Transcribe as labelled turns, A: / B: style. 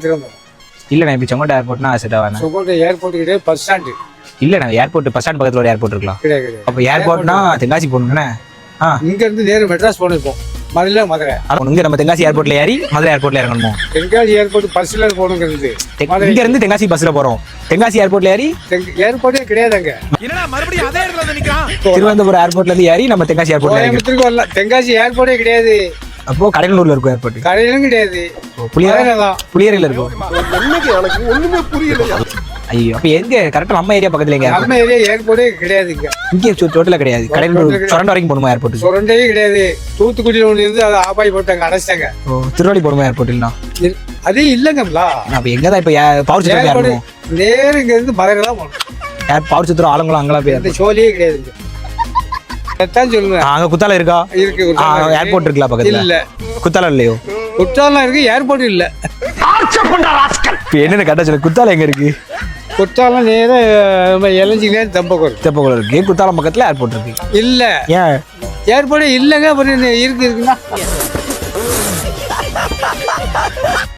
A: திரும்ப
B: இல்லண்ணா இப்படி செங்கோட்டை ஏர்போர்ட்னா செட் ஆகாண்ணா
A: சுகோட்டை ஏர்போர்ட் கிடையாது பஸ் ஸ்டாண்டு
B: இல்லண்ணா ஏர்போர்ட் பஸ் ஸ்டாண்ட் பக்கத்துல ஒரு ஏர்போர்ட் இருக்கலாம்
A: கிடையாது கிடையாது.
B: அப்போ ஏர்போர்ட்னா தென்காசி போகணுண்ணே ஆ.
A: இங்க இருந்து நேரு மெட்ராஸ் போனிருப்போம் மதுரை மதுரை.
B: அப்போ இங்க நம்ம தென்காசி ஏர்போர்ட்ல ஏறி மதுரை ஏர்போர்ட்ல இறங்கணுமோ?
A: தென்காசி ஏர்போர்ட் பஸ்ல போகணுங்கிறது.
B: இங்க இருந்து தென்காசி பஸ்ல போறோம். தென்காசி ஏர்போர்ட்ல ஏறி
A: ஏர்போர்ட்டே கிடையாது அங்க.
B: திருவனந்தபுரம் ஏர்போர்ட்ல இருந்து ஏறி நம்ம தென்காசி ஏர்போர்ட்ல இறங்கி
A: தென்காசி ஏர்போர்ட்டே கிடையாது.
B: அப்போ கடலூர்ல இருக்கும் ஏர்போர்ட்
A: கடையிலும் கிடையாது.
B: புளியர புளியரையில இருக்கும். ஐயோ அப்ப எங்க? கரெக்டா நம்ம ஏரியா பக்கத்துல எங்க
A: நம்ம ஏரியா ஏர்போர்ட்டே கிடையாது இங்க.
B: இங்கே டோட்டலா கிடையாது. கடலூர் சுரண்ட வரைக்கும் போகணுமா ஏர்போர்ட்
A: சுரண்டே கிடையாது. தூத்துக்குடியில் ஒன்று இருந்து அதை ஆபாய் போட்டாங்க அடைச்சிட்டாங்க.
B: ஓ திருவள்ளி போகணுமா ஏர்போர்ட் இல்லைனா
A: இல்- அது இல்லைங்கம்லா.
B: அப்ப எங்க தான் இப்ப பவர் சித்திரம்
A: ஏர்போர்ட்
B: இறங்கணும்?
A: நேரு இங்க இருந்து மதுரை தான் போகணும்.
B: பவர் சித்திரம் ஆலங்குளம் அங்கெல்லாம் போய்
A: சோழியே கிடையாது சொல்லுங்க
B: ஆ, அங்க குத்தால இருக்கா?
A: இருக்கு.
B: ஏர்போர்ட் இருக்குல்ல பக்கத்துல?
A: இல்ல.
B: குத்தாலம் இல்லையோ?
A: குற்றாலம் இருக்கு ஏர்போர்ட் இல்ல.
B: இப்ப என்னென்ன கரெக்டா சொல்லு குத்தாலம் எங்க இருக்கு?
A: குற்றாலம் நேரம் நம்ம தம்பக்கூர்
B: தெப்பக்குளம் இருக்கு. குத்தாலம் பக்கத்துல ஏர்போர்ட் இருக்கு.
A: இல்ல.
B: ஏன்?
A: ஏர்போர்ட் இல்லைங்க அப்புறம் இருக்கு இருக்குன்னா?